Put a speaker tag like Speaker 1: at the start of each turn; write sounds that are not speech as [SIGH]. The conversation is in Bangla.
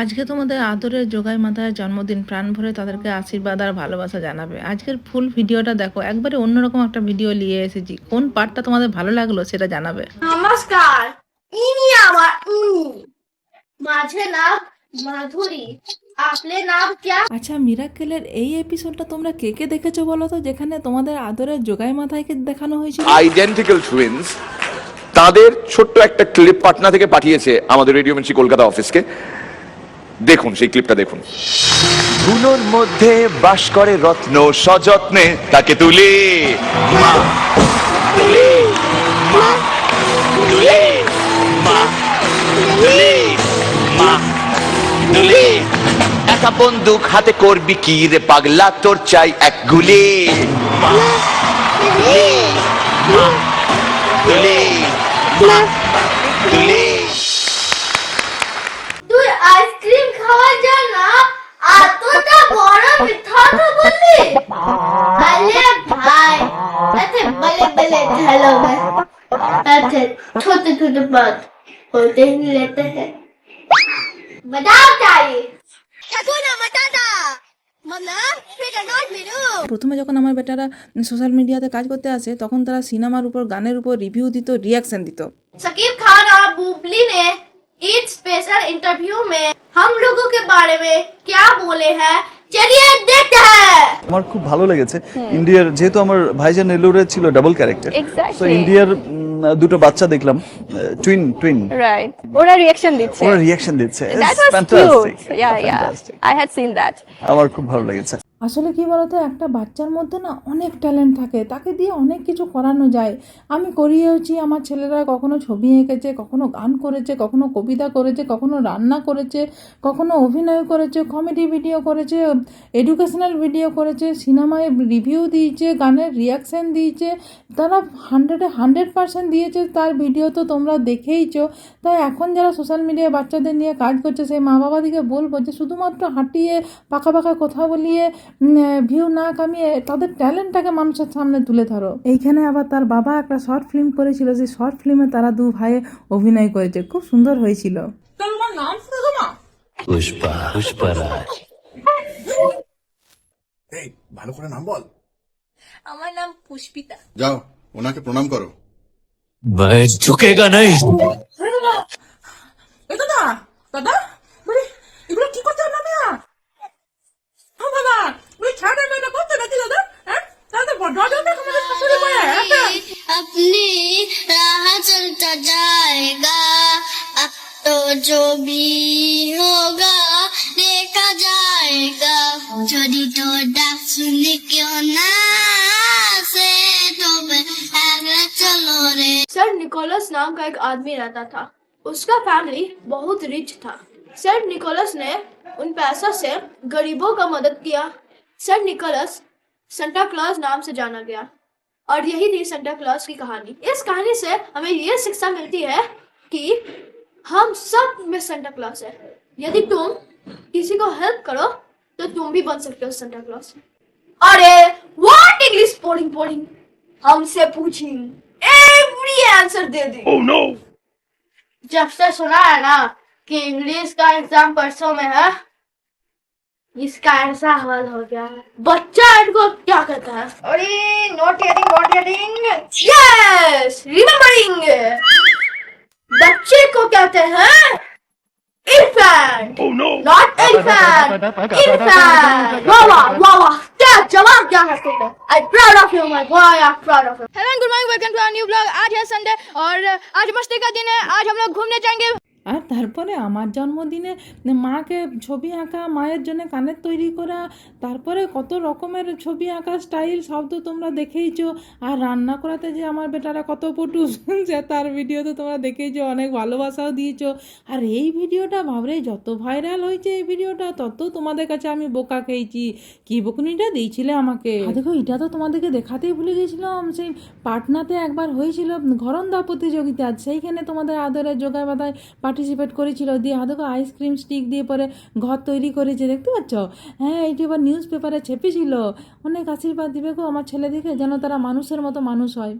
Speaker 1: আজকে তোমাদের আদরের যোগায় মাতার জন্মদিন প্রাণ ভরে তাদেরকে আশীর্বাদ আর ভালোবাসা জানাবে। আজকের ফুল ভিডিওটা দেখো একবারে অন্যরকম একটা ভিডিও নিয়ে এসেছি। কোন পার্টটা তোমাদের ভালো লাগল সেটা জানাবে।
Speaker 2: নমস্কার ইনি আমার ইনি মাঝে নাম মাধুরী আসলে নাম ক্যা
Speaker 1: আচ্ছা মিরাকেলের এই এপিসোডটা তোমরা কে কে দেখেছ বলো তো যেখানে তোমাদের আদরের যোগাই মাথায়কে দেখানো হয়েছিল?
Speaker 3: আইডেন্টিক্যাল টুইনস তাদের ছোট্ট একটা ক্লিপ পাটনা থেকে পাঠিয়েছে আমাদের রেডিও মির্চি কলকাতা অফিসকে দেখুন সেই ক্লিপটা দেখুন। ধুলোর মধ্যে বাস করে রত্ন সযত্নে তাকে তুলে। মা তুলে মা তুলে মা তুলে মা তুলে একা বন্দুক হাতে করবি কি রে পাগলা? তোর চাই এক গুলি। মা
Speaker 2: ऐसे छोटे छोटे बात होते ही लेते हैं बताओ चाहिए ঠাকুর মাতাদা মামা সেটা নট মেরু
Speaker 1: প্রথমে যখন আমার বেটারা সোশ্যাল মিডিয়াতে কাজ করতে আসে তখন তারা সিনেমার উপর গানের উপর রিভিউ দিত রিয়াকশন দিত
Speaker 2: सकीब खान और बुबली ने इस स्पेशल इंटरव्यू में हम लोगों के बारे में क्या बोले हैं
Speaker 4: আমার খুব ভালো লেগেছে। ইন্ডিয়ার যেহেতু আমার ভাইজান নেলুরে ছিল ডাবল ক্যারেক্টার সো ইন্ডিয়ার দুটো বাচ্চা দেখলাম টুইন টুইন
Speaker 5: রাইট ওরা রিঅ্যাকশন দিচ্ছে।
Speaker 4: ওরা রিঅ্যাকশন দিচ্ছে। আমার খুব ভালো লেগেছে।
Speaker 1: আসলে কি বলতো, একটা বাচ্চার মধ্যে না অনেক ট্যালেন্ট থাকে, তাকে দিয়ে অনেক কিছু করানো যায়। আমি করিয়েওছি, আমার ছেলেরা কখনো ছবি এঁকেছে, কখনো গান করেছে, কখনো কবিতা করেছে, কখনো রান্না করেছে, কখনো অভিনয় করেছে কমেডি ভিডিও করেছে এডুকেশনাল ভিডিও করেছে সিনেমায় রিভিউ দিয়েছে, গানের রিয়াকশান দিয়েছে, তারা হান্ড্রেডে হান্ড্রেড পার্সেন্ট দিয়েছে, তার ভিডিও তো তোমরা দেখেইছো। তাই এখন যারা সোশ্যাল মিডিয়ায় বাচ্চাদের নিয়ে কাজ করছে, সেই মা বাবাদিকে বলব যে, শুধুমাত্র হাঁটিয়ে, পাকা পাকা কথা বলিয়ে ভিউ না কামিয়ে তাদের ট্যালেন্টটাকে মানুষের সামনে তুলে ধরো এইখানে আবার তার বাবা একটা শর্ট ফিল্ম করেছিল সেই শর্ট ফিল্মে তারা দু ভাইয়ে অভিনয় করেছে খুব সুন্দর হয়েছিল
Speaker 6: পুষ্পা পুষ্পরাজ
Speaker 7: এই ভালো করে নাম বল
Speaker 8: আমার নাম পুষ্পিতা
Speaker 7: যাও ওনাকে প্রণাম করো
Speaker 6: मैं झुकेगा नहीं
Speaker 8: এই দাদা
Speaker 2: जो भी होगा देखा जाएगा যদি তো ডাক শুনে কেউ না से तो मैं आगे चलो रे सर निकोलस नाम का एक आदमी रहता था उसका फैमिली बहुत रिच था सर निकोलस ने उन पैसों से गरीबों का मदद किया सर निकोलस सेंटा क्लॉज नाम से जाना गया और यही थी सेंटा क्लॉज की कहानी इस कहानी से हमें ये शिक्षा मिलती है कि हम सब में सेंटा क्लॉज है। यदि तुम किसी को हेल्प करो तो तुम भी बन सकते हो सेंटा क्लॉज अरे व्हाट इंग्लिश पोडिंग पोडिंग हमसे पूछी एवरी आंसर दे दी। Oh, no. जब से सुना है ना कि इंग्लिश का एग्ज़ाम परसों में है इसका ऐसा हाल हो गया। है बच्चा इनको क्या कहता है? अरे note heading note heading yes Oh no! Not वाह वाह वाह वाह क्या जवाब क्या है तुमने I proud of you my boy I am proud of you
Speaker 9: hello good morning welcome to our new blog आज है संडे और आज मस्ती का दिन है आज हम लोग घूमने जाएँगे
Speaker 1: আর তারপরে আমার জন্মদিনে মাকে ছবি আঁকা, মায়ের জন্য কানের তৈরি করা, তারপরে কত রকমের ছবি আঁকা, স্টাইল সব তো তোমরা দেখেইছো। আর রান্না করাতে যে আমার বেটারা কত পটু, [LAUGHS] যে তার ভিডিও তো তোমরা দেখেইছো, অনেক ভালোবাসাও দিয়েছ। আর এই ভিডিওটা ভাবরে যত ভাইরাল হয়েছে এই ভিডিওটা, তত তোমাদের কাছে আমি বোকা খেয়েছি। কি বকুনিটা দিয়েছিলে আমাকে? দেখো, এটা তো তোমাদেরকে দেখাতেই ভুলে গেছিলাম। সেই পাটনাতে একবার হয়েছিল ঘরন্দা প্রতিযোগিতা, সেইখানে তোমাদের আদরের যোগায় বাদায় পার্টিসিপেট করেছিল, দিয়ে হাতে আইসক্রিম স্টিক দিয়ে পরে ঘর তৈরি করেছে, দেখতে পাচ্ছ? হ্যাঁ এটি আবার নিউজ পেপারে ছেপেছিল। অনেক আশীর্বাদ দিবে গো আমার ছেলে দেখে, যেন তারা মানুষের মতো মানুষ হয়।